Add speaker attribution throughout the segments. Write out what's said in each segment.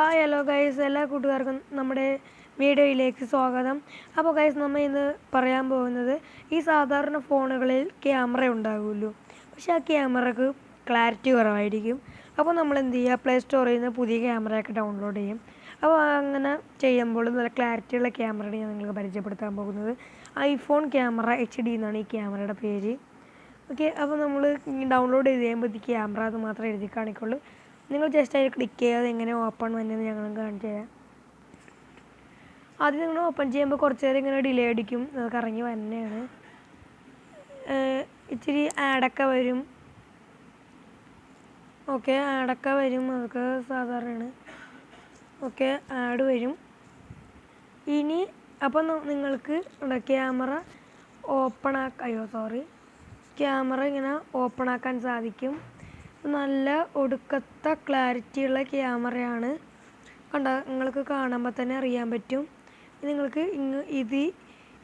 Speaker 1: Hi hello guys എല്ലാ കൂട്ടുകാർക്കും നമ്മുടെ വീഡിയോയിലേക്ക് സ്വാഗതം. അപ്പോൾ ഗൈസ് നമ്മൾ ഇന്ന് പറയാൻ പോകുന്നത് ഈ സാധാരണ ഫോണുകളിൽ ക്യാമറ ഉണ്ടാകുമല്ലോ പക്ഷേ ആ ക്യാമറക്ക് ക്ലാരിറ്റി കുറവായിരിക്കും. അപ്പോൾ നമ്മൾ എന്ത് ചെയ്യുക? പ്ലേ സ്റ്റോറിൽ നിന്ന് പുതിയ ക്യാമറയൊക്കെ ഡൗൺലോഡ് ചെയ്യും. അപ്പോൾ അങ്ങനെ ചെയ്യുമ്പോൾ നല്ല ക്ലാരിറ്റിയുള്ള ക്യാമറയാണ് ഞാൻ നിങ്ങൾക്ക് പരിചയപ്പെടുത്താൻ പോകുന്നത്. ഐഫോൺ ക്യാമറ എച്ച് ഡി എന്നാണ് ഈ ക്യാമറയുടെ പേര്. ഓക്കെ അപ്പോൾ നമ്മൾ ഡൗൺലോഡ് ചെയ്ത് കഴിയുമ്പോൾ ക്യാമറ അത് മാത്രമേ എഴുതി കാണിക്കുള്ളൂ. നിങ്ങൾ ജസ്റ്റ് അതിൽ ക്ലിക്ക് ചെയ്യാതെ എങ്ങനെ ഓപ്പൺ വന്നതെന്ന് ഞങ്ങൾ കാണിച്ചു തരാം. ആദ്യം നിങ്ങൾ ഓപ്പൺ ചെയ്യുമ്പോൾ കുറച്ച് നേരം ഇങ്ങനെ ഡിലേ അടിക്കും അത് കറങ്ങി വന്നെയാണ്. ഇച്ചിരി ആഡൊക്കെ വരും. ഓക്കെ ആഡൊക്കെ വരും അതൊക്കെ സാധാരണയാണ്. ഓക്കെ ആഡ് വരും. ഇനി അപ്പം നിങ്ങൾക്ക് ക്യാമറ ഓപ്പൺ ആക്ക അയ്യോ സോറി ക്യാമറ ഇങ്ങനെ ഓപ്പൺ ആക്കാൻ സാധിക്കും. നല്ല ഒടുക്കത്തെ ക്ലാരിറ്റിയുള്ള ക്യാമറയാണ്. കണ്ട നിങ്ങൾക്ക് കാണുമ്പോൾ തന്നെ അറിയാൻ പറ്റും. നിങ്ങൾക്ക് ഇങ്ങ് ഇത്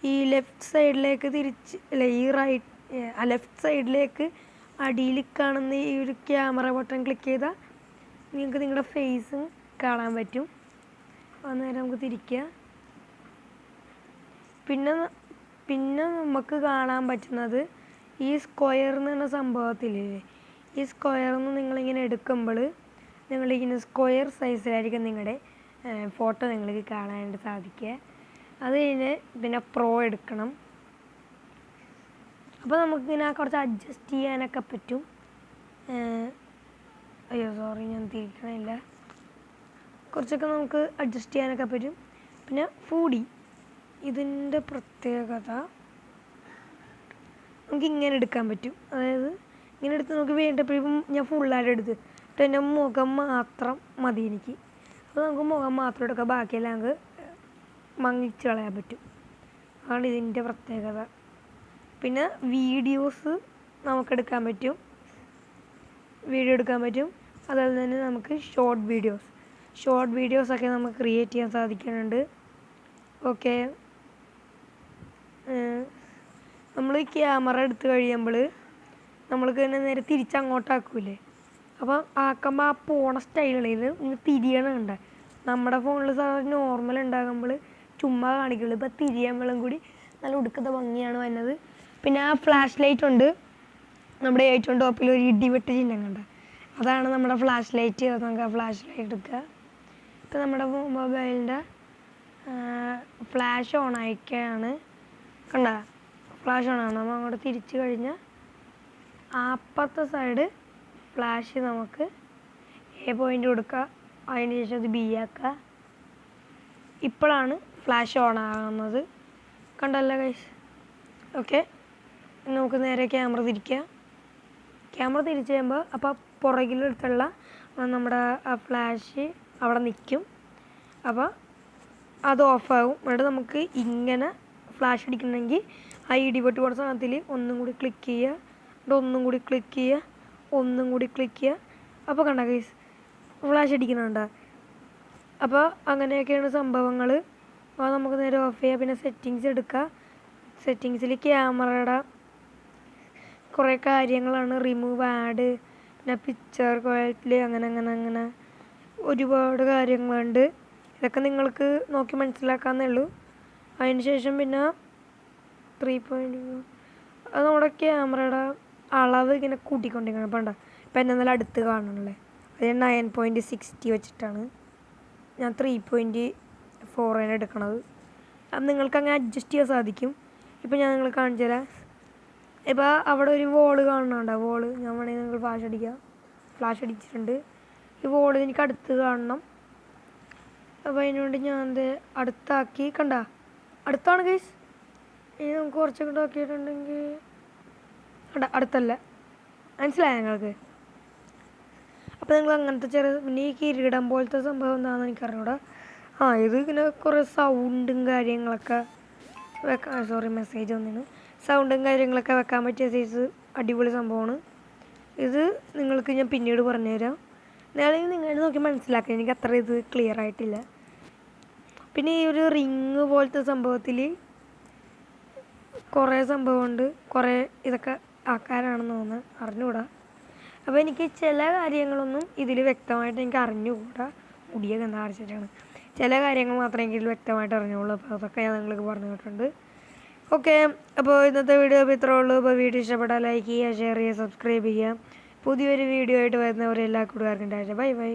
Speaker 1: ഈ ലെഫ്റ്റ് സൈഡിലേക്ക് തിരിച്ച് അല്ല ഈ റൈറ്റ് ലെഫ്റ്റ് സൈഡിലേക്ക് അടിയിൽ കാണുന്ന ഈ ഒരു ക്യാമറ ബട്ടൺ ക്ലിക്ക് ചെയ്താൽ നിങ്ങൾക്ക് നിങ്ങളുടെ ഫേസും കാണാൻ പറ്റും. അന്നേരം നമുക്ക് തിരിക്കുക. പിന്നെ പിന്നെ നമുക്ക് കാണാൻ പറ്റുന്നത് ഈ സ്ക്വയർ എന്ന് പറഞ്ഞ സംഭവത്തിലില്ലേ ഈ സ്ക്വയറിൽ നിന്ന് നിങ്ങളിങ്ങനെ എടുക്കുമ്പോൾ നിങ്ങളിങ്ങനെ സ്ക്വയർ സൈസിലായിരിക്കും നിങ്ങളുടെ ഫോട്ടോ നിങ്ങൾക്ക് കാണാനായിട്ട് സാധിക്കുക. അത് കഴിഞ്ഞ് പിന്നെ പ്രോ എടുക്കണം. അപ്പോൾ നമുക്കിങ്ങനെ കുറച്ച് അഡ്ജസ്റ്റ് ചെയ്യാനൊക്കെ പറ്റും. അയ്യോ സോറി ഞാൻ തിരിക്കണില്ല. കുറച്ചൊക്കെ നമുക്ക് അഡ്ജസ്റ്റ് ചെയ്യാനൊക്കെ പറ്റും. പിന്നെ ഫൂഡി ഇതിന്റെ പ്രത്യേകത നമുക്കിങ്ങനെ എടുക്കാൻ പറ്റും. അതായത് ഇങ്ങനെ എടുത്ത് നോക്കി വേണ്ടപ്പോഴും ഞാൻ ഫുള്ളായിട്ട് എടുത്ത് എന്നിട്ട് എന്റെ മുഖം മാത്രം മതി എനിക്ക്. അപ്പോൾ നമുക്ക് മുഖം മാത്രം എടുക്കാം. ബാക്കിയെല്ലാം നമുക്ക് മങ്ങിച്ച് കളയാൻ പറ്റും. അതാണ് ഇതിന്റെ പ്രത്യേകത. പിന്നെ വീഡിയോസ് നമുക്കെടുക്കാൻ പറ്റും. വീഡിയോ എടുക്കാൻ പറ്റും. അതുപോലെ തന്നെ നമുക്ക് ഷോർട്ട് വീഡിയോസ് ഷോർട്ട് വീഡിയോസൊക്കെ നമുക്ക് ക്രിയേറ്റ് ചെയ്യാൻ സാധിക്കുന്നുണ്ട്. ഓക്കെ നമ്മൾ ക്യാമറ എടുത്ത് കഴിയുമ്പോൾ നമ്മൾക്ക് തന്നെ നേരെ തിരിച്ചങ്ങോട്ടാക്കൂലേ. അപ്പം ആക്കുമ്പോൾ ആ പോണ സ്റ്റൈലുകളിൽ ഇങ്ങനെ തിരിയണുണ്ട് നമ്മുടെ ഫോണിൽ സാധാരണ നോർമൽ ഉണ്ടാകുമ്പോൾ ചുമ്മാ കാണിക്കുള്ളൂ. ഇപ്പം തിരിയുമ്പോഴും കൂടി നല്ല ഉടുക്കത്തെ ഭംഗിയാണ് വരുന്നത്. പിന്നെ ആ ഫ്ലാഷ് ലൈറ്റ് ഉണ്ട്. നമ്മുടെ ഏറ്റവും ടോപ്പിൽ ഒരു ഇടിവെട്ട് ചിഹ്നം കണ്ട. അതാണ് നമ്മുടെ ഫ്ലാഷ് ലൈറ്റ് നമുക്ക് ആ ഫ്ലാഷ് ലൈറ്റ് എടുക്കുക ഇപ്പം നമ്മുടെ മൊബൈലിന്റെ ഫ്ലാഷ് ഓൺ ആയിക്കാണ്. കണ്ട? ഫ്ലാഷ് ഓൺ ആണ്. നമ്മൾ അങ്ങോട്ട് തിരിച്ചു കഴിഞ്ഞാൽ അപ്പുറത്തെ സൈഡ് ഫ്ലാഷ് നമുക്ക് എ പോയിന്റ് കൊടുക്കുക അതിന് ശേഷം അത് ബി ആക്കുക ഇപ്പോഴാണ് ഫ്ലാഷ് ഓൺ ആകുന്നത്. കണ്ടല്ലോ കൈസ് ഓക്കെ നമുക്ക് നേരെ ക്യാമറ തിരിക്കുക ക്യാമറ തിരിച്ച് കഴിയുമ്പോൾ അപ്പോൾ പുറകിലെടുത്തുള്ള നമ്മുടെ ആ ഫ്ലാഷ് അവിടെ നിൽക്കും. അപ്പോൾ അത് ഓഫാകും എന്നിട്ട് നമുക്ക് ഇങ്ങനെ ഫ്ലാഷ് അടിക്കണമെങ്കിൽ ആ ഇടിപൊട്ടി പോണ സാധനത്തിൽ ഒന്നും കൂടി ക്ലിക്ക് ചെയ്യുക. എന്നിട്ട് ഒന്നും കൂടി ക്ലിക്ക് ചെയ്യുക ഒന്നും കൂടി ക്ലിക്ക് ചെയ്യുക. അപ്പോൾ കണ്ട ഗൈസ് ഫ്ലാഷ് അടിക്കുന്നുണ്ട് അപ്പോൾ അങ്ങനെയൊക്കെയാണ് സംഭവങ്ങൾ അപ്പോൾ നമുക്ക് നേരെ ഓഫ് ചെയ്യുക പിന്നെ സെറ്റിങ്സ് എടുക്കുക സെറ്റിങ്സിൽ ക്യാമറയുടെ കുറേ കാര്യങ്ങളാണ്. റിമൂവ് ആഡ് പിന്നെ പിക്ചർ ക്വാളിറ്റി അങ്ങനെ അങ്ങനെ അങ്ങനെ. ഒരുപാട് കാര്യങ്ങളുണ്ട്. ഇതൊക്കെ നിങ്ങൾക്ക് നോക്കി മനസ്സിലാക്കാമെന്നേ ഉള്ളൂ അതിന് ശേഷം പിന്നെ ത്രീ പോയിന്റ് അത് നമ്മുടെ ക്യാമറയുടെ അളവ് ഇങ്ങനെ കൂട്ടിക്കൊണ്ടിരിക്കണം. അപ്പം ഉണ്ടോ ഇപ്പം എന്നെ നല്ല അടുത്ത് കാണണല്ലേ അത് നയൻ പോയിന്റ് സിക്സ്റ്റി വെച്ചിട്ടാണ്. ഞാൻ ത്രീ പോയിന്റ് ഫോറാണ് എടുക്കണത്. അത് നിങ്ങൾക്ക് അങ്ങനെ അഡ്ജസ്റ്റ് ചെയ്യാൻ സാധിക്കും. ഇപ്പം ഞാൻ നിങ്ങൾ കാണിച്ചു തരാം ഇപ്പോൾ അവിടെ ഒരു വോൾ കാണുന്നുണ്ടോ വോൾ ഞാൻ വേണമെങ്കിൽ നിങ്ങൾ ഫ്ലാഷ് അടിക്കാം. ഫ്ലാഷ് അടിച്ചിട്ടുണ്ട്. ഈ വോൾ എനിക്ക് അടുത്ത് കാണണം. അപ്പോൾ അതിനുവേണ്ടി ഞാൻ എന്ത് അടുത്താക്കി. കണ്ട? അടുത്താണ് ഗൈസ് ഇനി നമുക്ക് കുറച്ചൊക്കെ ആക്കിയിട്ടുണ്ടെങ്കിൽ അടുത്തല്ല. മനസ്സിലായോ നിങ്ങൾക്ക് അപ്പോൾ നിങ്ങൾ അങ്ങനത്തെ ചെറിയ പിന്നെ ഈ കിരീടം പോലത്തെ സംഭവം എന്താണെന്ന് എനിക്കറിഞ്ഞൂടാ. ആ ഇത് ഇങ്ങനെ കുറേ സൗണ്ടും കാര്യങ്ങളൊക്കെ വെക്കാൻ സോറി മെസ്സേജ് വന്നിന്. സൗണ്ടും കാര്യങ്ങളൊക്കെ വെക്കാൻ പറ്റിയ സൈസ് അടിപൊളി സംഭവമാണ്. ഇത് നിങ്ങൾക്ക് ഞാൻ പിന്നീട് പറഞ്ഞുതരാം. ഞാനെങ്കിൽ നിങ്ങൾ നോക്കി മനസ്സിലാക്കി എനിക്ക് അത്ര ഇത് ക്ലിയർ ആയിട്ടില്ല. പിന്നെ ഈ ഒരു റിങ് പോലത്തെ സംഭവത്തിൽ കുറേ സംഭവമുണ്ട്. കുറേ ഇതൊക്കെ ആൾക്കാരാണെന്ന് തോന്നുന്നു. അറിഞ്ഞുകൂടാ. അപ്പോൾ എനിക്ക് ചില കാര്യങ്ങളൊന്നും ഇതിൽ വ്യക്തമായിട്ട് എനിക്ക് അറിഞ്ഞുകൂടാ. മുടിയൊക്കെ എന്താ അടച്ചിട്ടാണ് ചില കാര്യങ്ങൾ മാത്രമേ എങ്കിലും വ്യക്തമായിട്ട് അറിഞ്ഞുള്ളൂ. അപ്പോൾ അതൊക്കെ ഞാൻ നിങ്ങൾക്ക് പറഞ്ഞു തന്നിട്ടുണ്ട് ഓക്കെ. അപ്പോൾ ഇന്നത്തെ വീഡിയോ ഇപ്പോൾ ഇത്രേ ഉള്ളൂ. അപ്പോൾ വീഡിയോ ഇഷ്ടപ്പെട്ടാൽ ലൈക്ക് ചെയ്യുക ഷെയർ ചെയ്യുക സബ്സ്ക്രൈബ് ചെയ്യുക. പുതിയൊരു വീഡിയോ ആയിട്ട് വരുന്നവരെല്ലാ കൂട്ടുകാർക്കും ടാറ്റ ബൈ ബൈ.